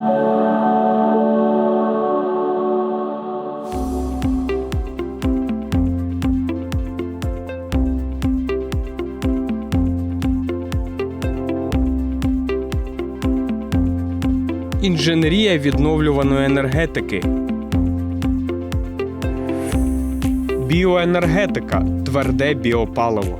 Інженерія відновлюваної енергетики. Біоенергетика тверде біопаливо.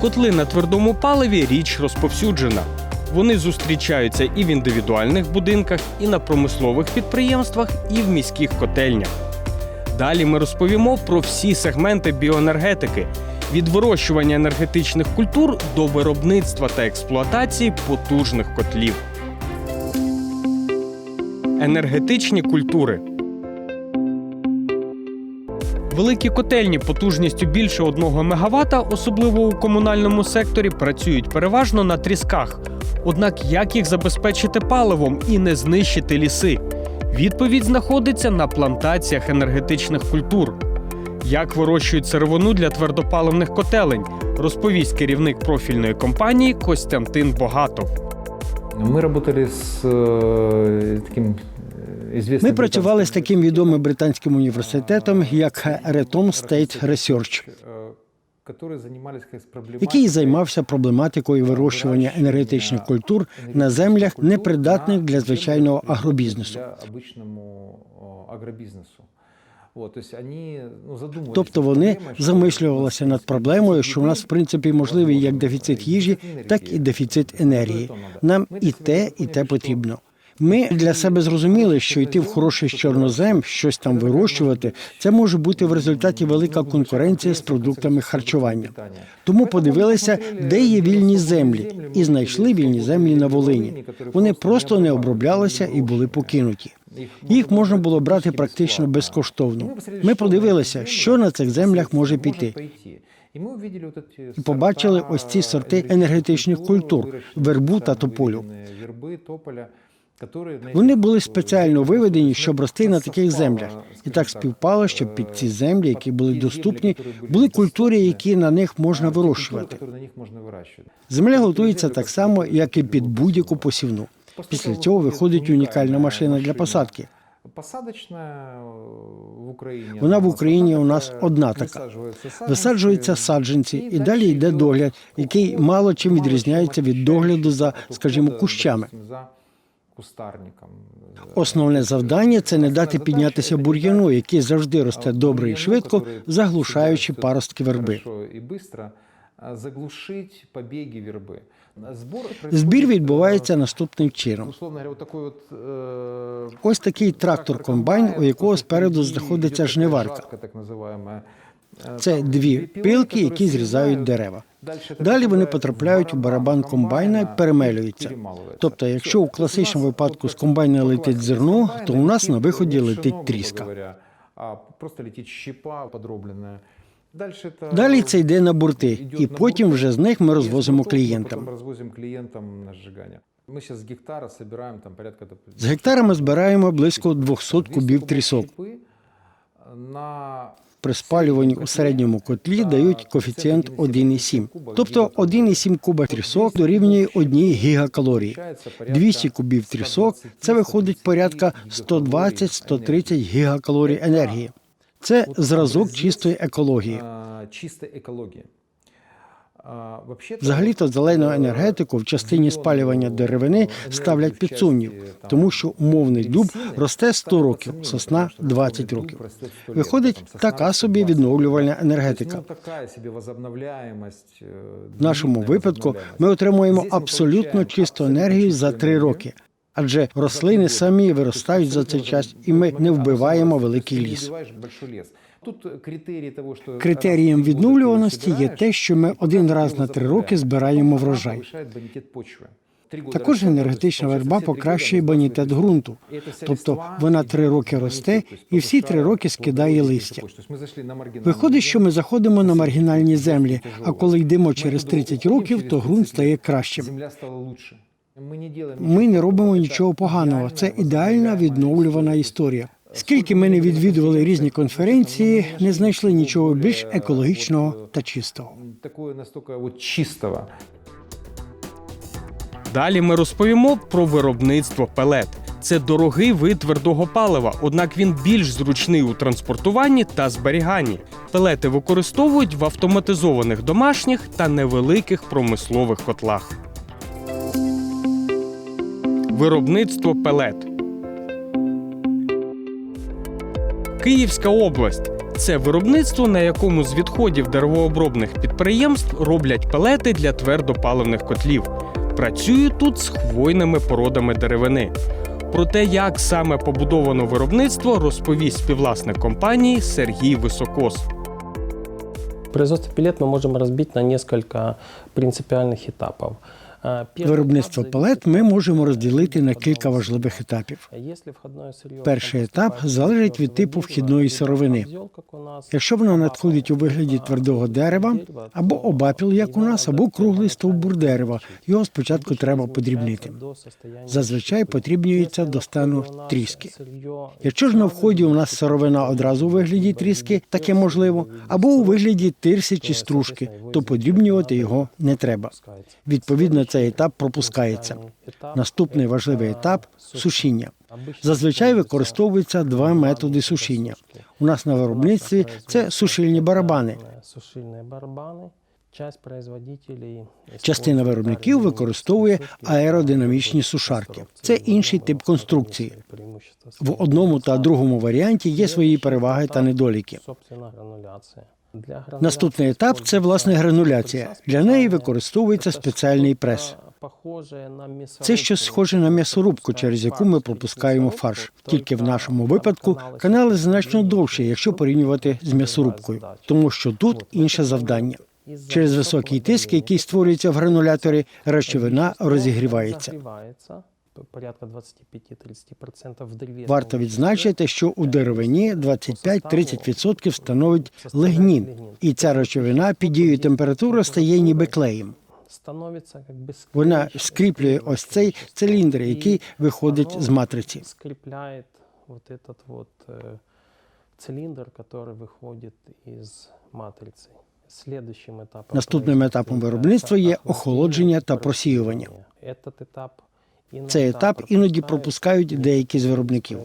Котли на твердому паливі річ розповсюджена. Вони зустрічаються і в індивідуальних будинках, і на промислових підприємствах, і в міських котельнях. Далі ми розповімо про всі сегменти біоенергетики від вирощування енергетичних культур до виробництва та експлуатації потужних котлів. Енергетичні культури. Великі котельні потужністю більше 1 МВт, особливо у комунальному секторі, працюють переважно на трісках. Однак як їх забезпечити паливом і не знищити ліси? Відповідь знаходиться на плантаціях енергетичних культур. Як вирощують сировину для твердопаливних котелень, розповість керівник профільної компанії Костянтин Богатов. Мы работали с э, таким э, известным... ми працювали з таким відомим британським університетом, як Retom State Research, э, який займався проблематикою вирощування енергетичних культур на землях, непридатних для звичайного агробізнесу. Тобто вони, ну, Тобто замислювалися над проблемою, що у нас в принципі можливий як дефіцит їжі, так і дефіцит енергії. Нам і те, і те потрібно. Ми для себе зрозуміли, що йти в хороший чорнозем, щось там вирощувати, це може бути в результаті велика конкуренція з продуктами харчування. Тому подивилися, де є вільні землі, і знайшли вільні землі на Волині. Вони просто не оброблялися і були покинуті. Їх можна було брати практично безкоштовно. Ми подивилися, що на цих землях може піти. І побачили ось ці сорти енергетичних культур – вербу та тополю. Вони були спеціально виведені, щоб рости на таких землях. І так співпало, щоб під ці землі, які були доступні, були культури, які на них можна вирощувати. Земля готується так само, як і під будь-яку посівну. Після цього виходить унікальна машина для посадки. Посадочна в Україні. Вона в Україні у нас одна така. Висаджуються саджанці, і далі йде догляд, який мало чим відрізняється від догляду за, скажімо, кущами. За кустарником. Основне завдання це не дати піднятися бур'яну, який завжди росте добре і швидко, заглушаючи паростки верби. Швидко заглушить побіги. Збор, Збір відбувається наступним чином. е, Ось такий трактор-комбайн, у якого спереду знаходиться жниварка. Це дві пилки, які зрізають дерева. Далі вони потрапляють у барабан комбайна і перемелюються. Тобто, якщо у класичному випадку з комбайна летить зерно, то у нас на виході летить тріска. Просто летить щепа подроблена. Далі це йде на бурти, і потім вже з них ми розвозимо клієнтам. Сейчас с гектара собираем там порядка... З гектара ми збираємо близько 200 кубів трісок. При спалюванні у середньому котлі дають коефіцієнт 1,7. Тобто 1,7 куба трісок дорівнює 1 гігакалорії. 200 кубів трісок – це виходить порядка 120-130 гігакалорій енергії. Це зразок чистої екології. а, чистої вообще-то, Взагалі-то зелену енергетику в частині спалювання деревини ставлять під сумнів, тому що умовний дуб росте 100 років, сосна 20 років. Виходить така собі відновлювальна енергетика. Ну, така собі возобновляємость. е, В нашому випадку ми отримуємо абсолютно чисту енергію за чисту три роки. Адже рослини самі виростають за цей час, і ми не вбиваємо великий ліс. Тут критерії того, що Критерієм відновлюваності є те, що ми один раз на три роки збираємо врожай. Також енергетична верба покращує года бонітет ґрунту. Тобто вона три роки росте тобто і всі три роки скидає листя. Тобто Виходить, що ми заходимо на маргінальні землі, а коли йдемо через туди 30 років, то ґрунт стає кращим. Ми не, робимо нічого поганого. Це ідеальна відновлювана історія. Скільки ми не відвідували різні конференції, не знайшли нічого більш екологічного та чистого. Такое настолько вот чистого. Далі ми розповімо про виробництво пелет. Це дорогий вид твердого палива, однак він більш зручний у транспортуванні та зберіганні. Пелети використовують в автоматизованих домашніх та невеликих промислових котлах. Виробництво пелет. Київська область це виробництво, на якому з відходів деревообробних підприємств роблять пелети для твердопаливних котлів. Працюють тут з хвойними породами деревини. Про те, як саме побудовано виробництво, розповість співвласник компанії Сергій Високос. Производство пилет мы можем разбить на несколько принципиальных этапов. А, первый Виробництво этап палет ми можемо розділити на кілька важливих етапів. Если входное сырье Перший там етап поступает залежить из від типу дерева, вхідної либо сировини. козел, как у нас, Якщо воно надходить у вигляді твердого дерева, або обапіл, як у нас, або круглий стовбур дерева, його спочатку треба подрібнити. Зазвичай подрібнюється до стану тріски. Якщо ж на вході у нас сировина одразу у вигляді тріски, таке можливо, або у вигляді тирси чи стружки, то подрібнювати його не треба. Відповідно, цей етап пропускається. Наступний важливий етап сушіння. Зазвичай використовуються два методи сушіння. У нас на виробництві це сушильні барабани. Производителей Частина виробників використовує аеродинамічні сушарки. Це інший тип конструкції. В одному та другому варіанті є свої переваги та недоліки. Наступний етап це власне грануляція. Для неї використовується спеціальний прес. Це щось схоже на м'ясорубку, через яку ми пропускаємо фарш. Тільки в нашому випадку канали значно довші, якщо порівнювати з м'ясорубкою, тому що тут інше завдання. Через високий тиск, який створюється в грануляторі, речовина розігрівається Порядка 25-30% в древесном Варто відзначити, що у деревині 25-30% становить лигнін, і ця речовина під дією температури стає ніби клеєм. становиться как бы Вона скрепчик, скріплює ось цей циліндр, який виходить з матриці. скрепляет вот этот вот э, цилиндр, который выходит из матрицы. Следующим этапом Наступним производства етапом является виробництва є охлаждение охолодження и та просіювання. Этот етап цей етап іноді пропускають деякі з виробників.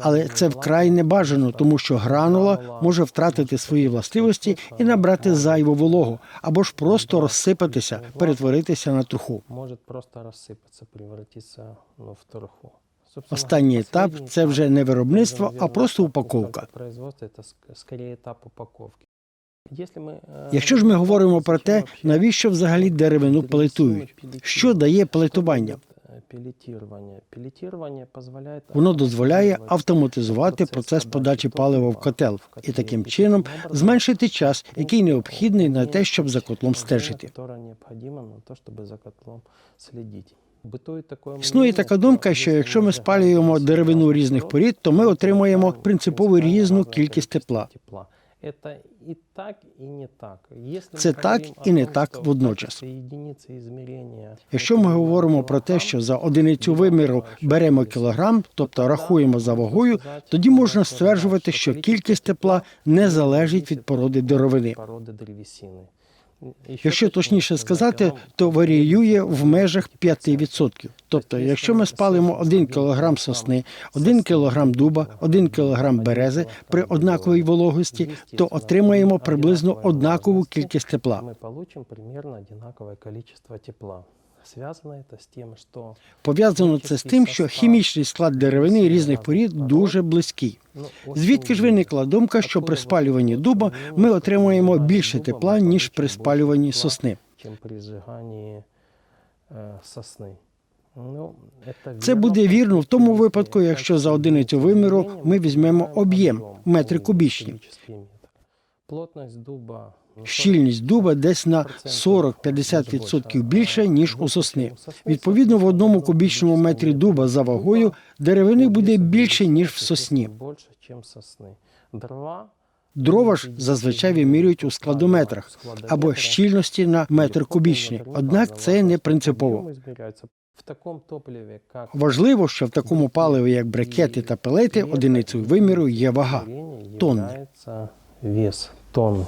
Але це вкрай небажано, тому що гранула може втратити свої властивості і набрати зайву вологу, або ж просто розсипатися, перетворитися на труху. Може просто розсипатися, превратитися ну, в труху. Останній етап це вже не виробництво, а просто упаковка. Етап упаковки. Е, Якщо ж ми говоримо про те, навіщо взагалі деревину пелетують, що дає пелетування? Дозволяє Воно дозволяє автоматизувати процес подачі палива в котел. І таким чином зменшити час, який необхідний на те, щоб за котлом стежити. Існує така думка, що якщо ми спалюємо деревину різних порід, то ми отримуємо принципово різну кількість тепла. Це і так, і не так. Це так і не так водночас. Якщо ми говоримо про те, що за одиницю виміру беремо кілограм, тобто рахуємо за вагою, тоді можна стверджувати, що кількість тепла не залежить від породи деревини. Якщо точніше сказати, то варіює в межах 5%. Тобто, якщо ми спалимо 1 кг сосни, 1 кг дуба, 1 кг берези при однаковій вологості, то отримаємо приблизно однакову кількість тепла. Ми отримаємо приблизно однакове количество тепла. Пов'язано це з тим, що хімічний склад деревини різних порід дуже близький. ну, Звідки ж виникла думка, що при спалюванні дуба ми отримуємо більше тепла, ніж при спалюванні сосни? Це буде вірно в тому випадку, якщо за одиницю виміру ми візьмемо об'єм метри кубічні. Плотність дуба ну, Щільність дуба десь на 40-50% більше, ніж у сосни. Відповідно, в одному кубічному метрі дуба за вагою деревини буде більше, ніж в сосні. Дрова ж зазвичай вимірюють у складометрах або щільності на метр кубічний. Однак це не принципово. В такому Важливо, що в такому паливі, як брикети та пелети, одиницею виміру є вага. тонни. Вес тонн.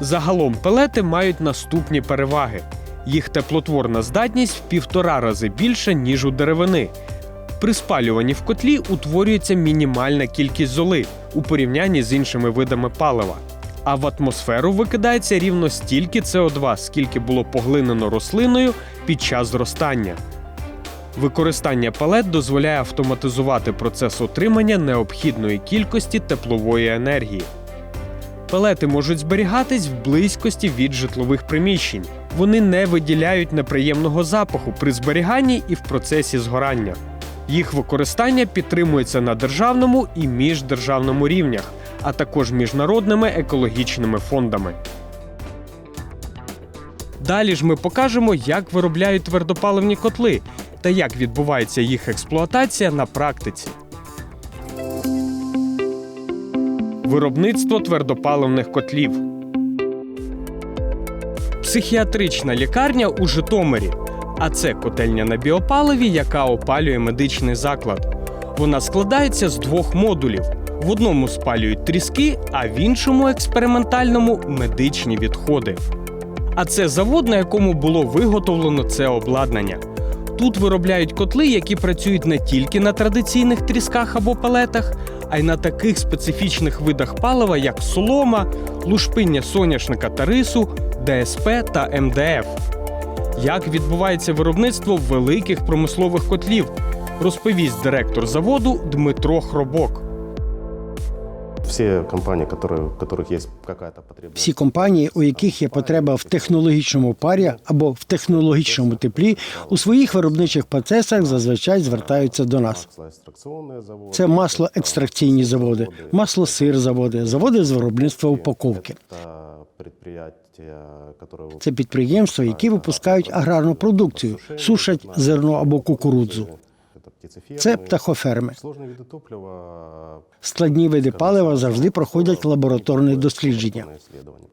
Загалом пелети мають наступні переваги: Їх теплотворна здатність в півтора рази більша, ніж у деревини. При спалюванні в котлі утворюється мінімальна кількість золи у порівнянні з іншими видами палива. А в атмосферу викидається рівно стільки СО2, скільки було поглинено рослиною під час зростання. Використання палет дозволяє автоматизувати процес отримання необхідної кількості теплової енергії. Пелети можуть зберігатись в близькості від житлових приміщень. Вони не виділяють неприємного запаху при зберіганні і в процесі згорання. Їх використання підтримується на державному і міждержавному рівнях, а також міжнародними екологічними фондами. Далі ж ми покажемо, як виробляють твердопаливні котли та як відбувається їх експлуатація на практиці. Виробництво твердопаливних котлів. Психіатрична лікарня у Житомирі. А це котельня на біопаливі, яка опалює медичний заклад. Вона складається з двох модулів. В одному спалюють тріски, а в іншому експериментальному медичні відходи. А це завод, на якому було виготовлено це обладнання. Тут виробляють котли, які працюють не тільки на традиційних трісках або палетах, а й на таких специфічних видах палива, як солома, лушпиння соняшника та рису, ДСП та МДФ. Як відбувається виробництво великих промислових котлів, розповість директор заводу Дмитро Хробок Все компании, которые, у которых есть какая-то потребность. Всі компанії, у яких є потреба в технологічному парі або в технологічному теплі, у своїх виробничих процесах зазвичай звертаються до нас. Маслоэкстракционные заводы. Це маслоекстракційні заводи, маслосир заводи, заводи з виробництва упаковки. Это предприятия, которые Це підприємства, які випускають аграрну продукцію, сушать зерно або кукурудзу. это птицефермы. Це птахоферми. Сложные виды топлива. Складні види палива завжди проходять лабораторне дослідження. лабораторные исследования.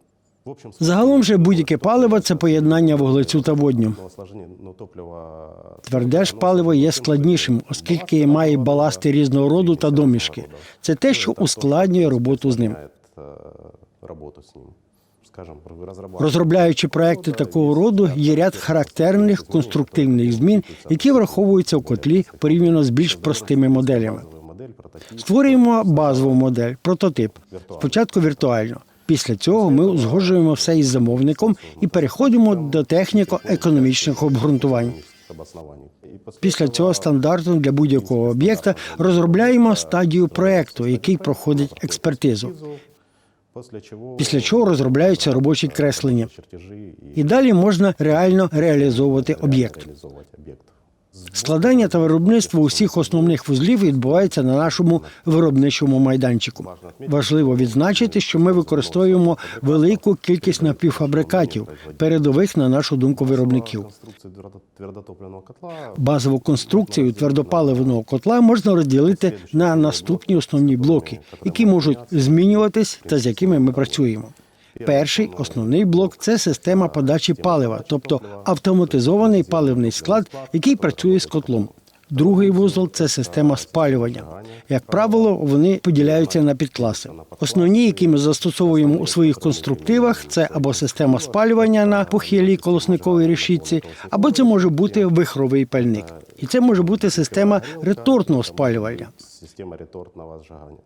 В общем, Загалом же будь-яке паливо це поєднання вуглецю та водню. но сложнее, но топливо Тверде ж паливо є складнішим, оскільки має баласти різного роду та домішки. Це те, що ускладнює роботу з ним. Розробляючи проекти такого роду, є ряд характерних конструктивних змін, які враховуються в котлі порівняно з більш простими моделями. Прототип. Створюємо базову модель, прототип. Спочатку віртуально. Після цього ми узгоджуємо все із замовником і переходимо до техніко-економічних обґрунтувань. Після цього стандартом для будь-якого об'єкта розробляємо стадію проекту, який проходить експертизу. Після чого розробляються робочі креслення. чертежи І далі можна реально реалізовувати об'єкт. Складання та виробництво усіх основних вузлів відбувається на нашому виробничому майданчику. Важливо відзначити, що ми використовуємо велику кількість напівфабрикатів, передових на нашу думку виробників. Базову конструкцію твердопаливного котла можна розділити на наступні основні блоки, які можуть змінюватись та з якими ми працюємо. Перший основний блок це система подачі палива, тобто автоматизований паливний склад, який працює з котлом. Другий вузол це система спалювання. Як правило, вони поділяються на підкласи. Основні, які ми застосовуємо у своїх конструктивах, це або система спалювання на похилій колосниковій решітці, або це може бути вихровий пальник. І це може бути система ретортного спалювання. система ретортного сжигания.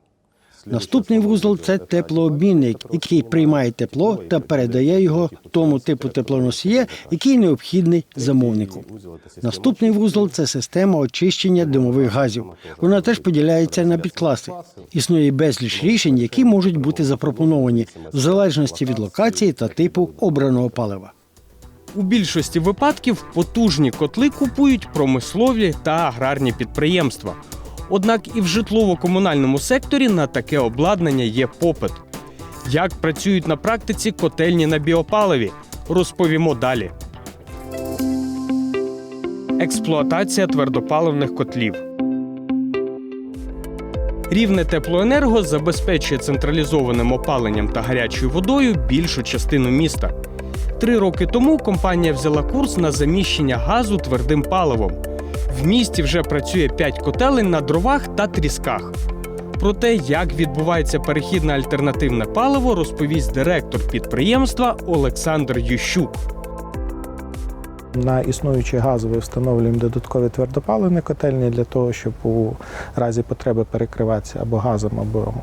Наступний вузол це теплообмінник, який приймає тепло та передає його тому типу теплоносія, який необхідний замовнику. Наступний вузол це система очищення димових газів. Вона теж поділяється на підкласи. Існує безліч рішень, які можуть бути запропоновані в залежності від локації та типу обраного палива. У більшості випадків потужні котли купують промислові та аграрні підприємства. Однак і в житлово-комунальному секторі на таке обладнання є попит. Як працюють на практиці котельні на біопаливі, розповімо далі. Експлуатація твердопаливних котлів. Рівне теплоенерго забезпечує централізованим опаленням та гарячою водою більшу частину міста. Три роки тому компанія взяла курс на заміщення газу твердим паливом. В місті вже працює 5 котелень на дровах та трісках. Про те, як відбувається перехід на альтернативне паливо, розповість директор підприємства Олександр Ющук. На існуючі газові встановлюємо додаткові твердопаливні котельні для того, щоб у разі потреби перекриватися або газом, або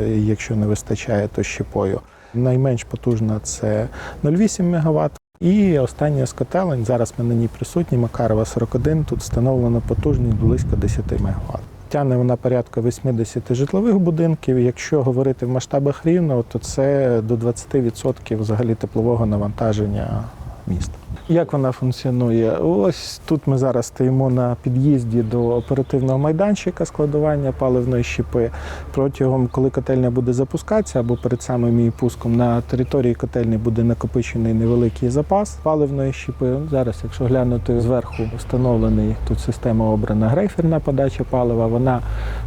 е, якщо не вистачає, то щепою. Найменш потужна це 0,8 МВт. І остання з котелень, зараз ми на ній присутні, Макарова 41, тут встановлено потужність близько 10 МВт. Тягне вона порядка 80 житлових будинків. Якщо говорити в масштабах рівного, то це до 20% взагалі теплового навантаження міста. Як вона функціонує? Ось тут ми зараз стоїмо на під'їзді до оперативного майданчика складування паливної щепи. Протягом, коли котельня буде запускатися, або перед самим її пуском на території котельні буде накопичений невеликий запас паливної щепи. Зараз, якщо глянути зверху, встановлений тут система обрана грейферна подача палива. Вона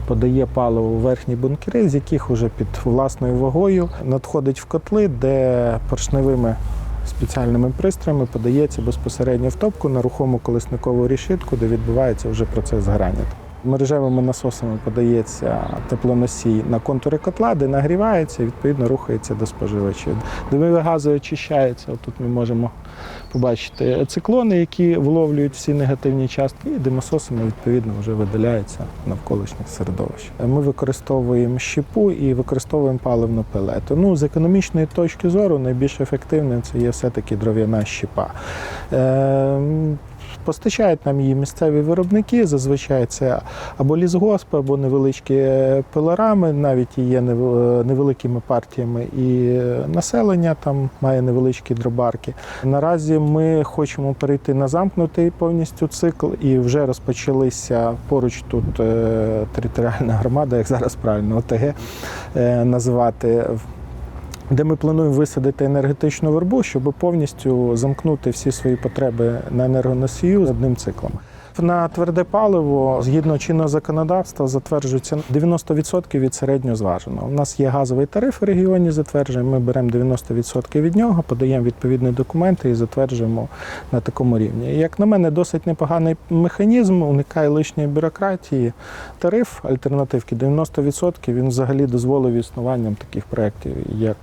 подає паливо у верхні бункери, з яких уже під власною вагою надходить в котли, де поршневими спеціальними пристроями подається безпосередньо в топку на рухому колесникову рішитку, де відбувається вже процес згорання. Мережевими насосами подається теплоносій на контури котла, де нагрівається і відповідно рухається до споживачів. Димові гази очищаються. Тут ми можемо побачити циклони, які вловлюють всі негативні частки, і димососами відповідно вже видаляється навколишнє середовище. Ми використовуємо щепу і використовуємо паливну пелету. Ну, з економічної точки зору найбільш ефективним це є все-таки дров'яна щепа. Постачають нам її місцеві виробники. Зазвичай це або лісгоспи, або невеличкі пилорами, навіть є нев- невеликими партіями, і населення там має невеличкі дробарки. Наразі ми хочемо перейти на замкнутий повністю цикл, і вже розпочалися поруч тут е, територіальна громада, як зараз правильно ОТГ е, називати де ми плануємо висадити енергетичну вербу, щоб повністю замкнути всі свої потреби на енергоносію одним циклом. На тверде паливо згідно чинного законодавства затверджується 90% від середньо зваженого. У нас є газовий тариф в регіоні, затверджуємо. Ми беремо 90% від нього, подаємо відповідні документи і затверджуємо на такому рівні. Як на мене, досить непоганий механізм, уникає лишньої бюрократії. Тариф альтернативки 90% він взагалі дозволив існуванням таких проєктів, як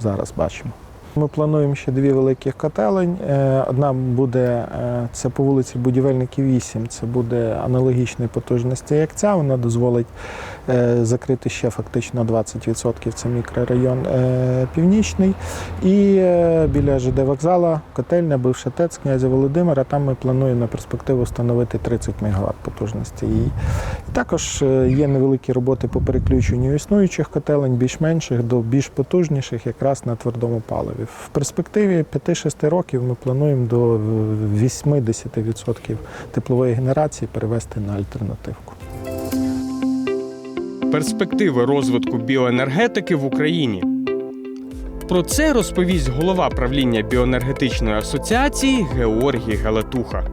зараз бачимо. Ми плануємо ще дві великих котелень. Е, Одна буде е, це по вулиці Будівельників 8. Це буде аналогічної потужності, як ця. Вона дозволить е, закрити ще фактично 20%. Це мікрорайон північний. І біля ЖД вокзала котельня, бивша ТЕЦ князя Володимира. Там ми плануємо на перспективу встановити 30 МВт потужності. І також є невеликі роботи по переключенню існуючих котелень, більш-менших до більш потужніших, якраз на твердому паливі. В перспективі 5-6 років ми плануємо до 80% теплової генерації перевести на альтернативку. перспективи розвитку біоенергетики в Україні. Про це розповість голова правління біоенергетичної асоціації Георгій Галатуха.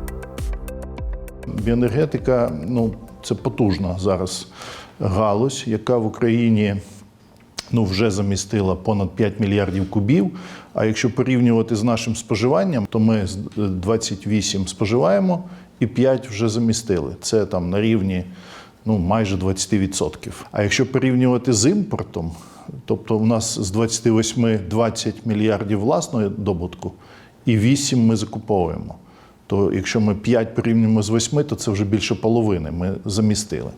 Біоенергетика ну, це потужна зараз галузь, яка в Україні ну, вже замістила понад 5 мільярдів кубів. А якщо порівнювати з нашим споживанням, то ми з 28 споживаємо і 5 вже замістили. Це там на рівні ну, майже 20%. А якщо порівнювати з імпортом, тобто у нас з 28 20 мільярдів власної добутку і 8 ми закуповуємо то якщо ми 5 порівнюємо з 8, то це вже більше половини ми замістили.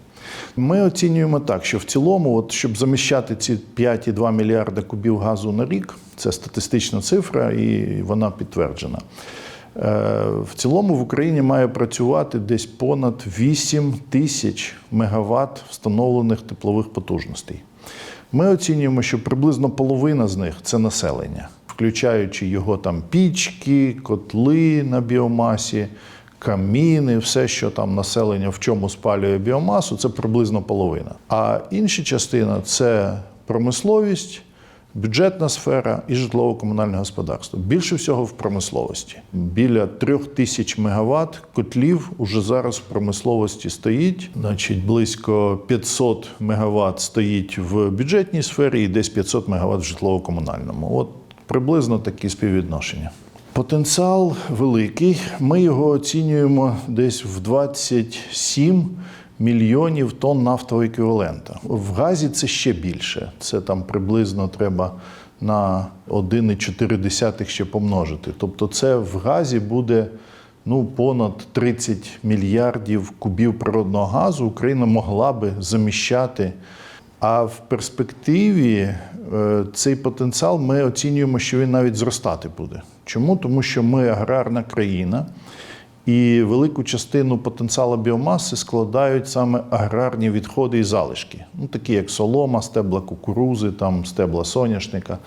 Ми оцінюємо так, що в цілому, от, щоб заміщати ці 5,2 мільярда кубів газу на рік, це статистична цифра і вона підтверджена. Е, В цілому в Україні має працювати десь понад 8 тисяч мегаватт встановлених теплових потужностей. Ми оцінюємо, що приблизно половина з них це населення, включаючи його там пічки, котли на біомасі, каміни, все, що там населення в чому спалює біомасу, це приблизно половина. А інша частина це промисловість, бюджетна сфера і житлово-комунальне господарство. Більше всього в промисловості. Біля трьох тисяч мегаватт котлів уже зараз в промисловості стоїть. Значить, близько 500 мегаватт стоїть в бюджетній сфері і десь 500 мегаватт в житлово-комунальному. От приблизно такі співвідношення. Потенціал великий. Ми його оцінюємо десь в 27 мільйонів тонн нафтового еквівалента. В газі це ще більше. Це там приблизно треба на 1,4 ще помножити. Тобто, це в газі буде ну, понад 30 мільярдів кубів природного газу Україна могла би заміщати. А в перспективі е, цей потенціал ми оцінюємо, що він навіть зростати буде. Чому? Тому що ми аграрна країна, і велику частину потенціалу біомаси складають саме аграрні відходи і залишки, ну, такі як солома, стебла кукурузи, там, стебла соняшника.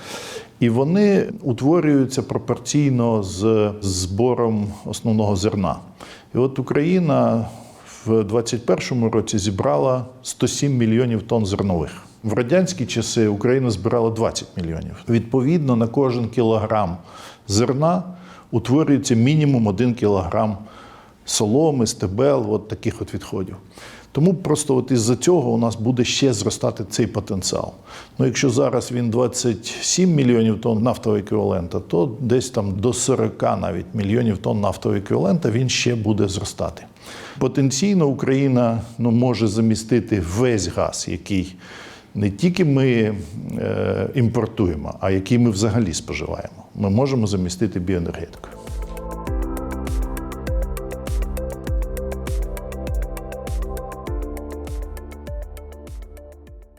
І вони утворюються пропорційно з збором основного зерна. І от Україна в 2021 році зібрала 107 мільйонів тонн зернових. В радянські часи Україна збирала 20 мільйонів. Відповідно, на кожен кілограм зерна утворюється мінімум 1 кілограм соломи, стебел, от таких от відходів. Тому просто от із-за цього у нас буде ще зростати цей потенціал. Ну, якщо зараз він 27 мільйонів тонн нафтового еквівалента, то десь там до 40 навіть мільйонів тонн нафтового еквівалента він ще буде зростати. Потенційно Україна ну, може замістити весь газ, який не тільки ми е, імпортуємо, а який ми взагалі споживаємо. Ми можемо замістити біоенергетикою.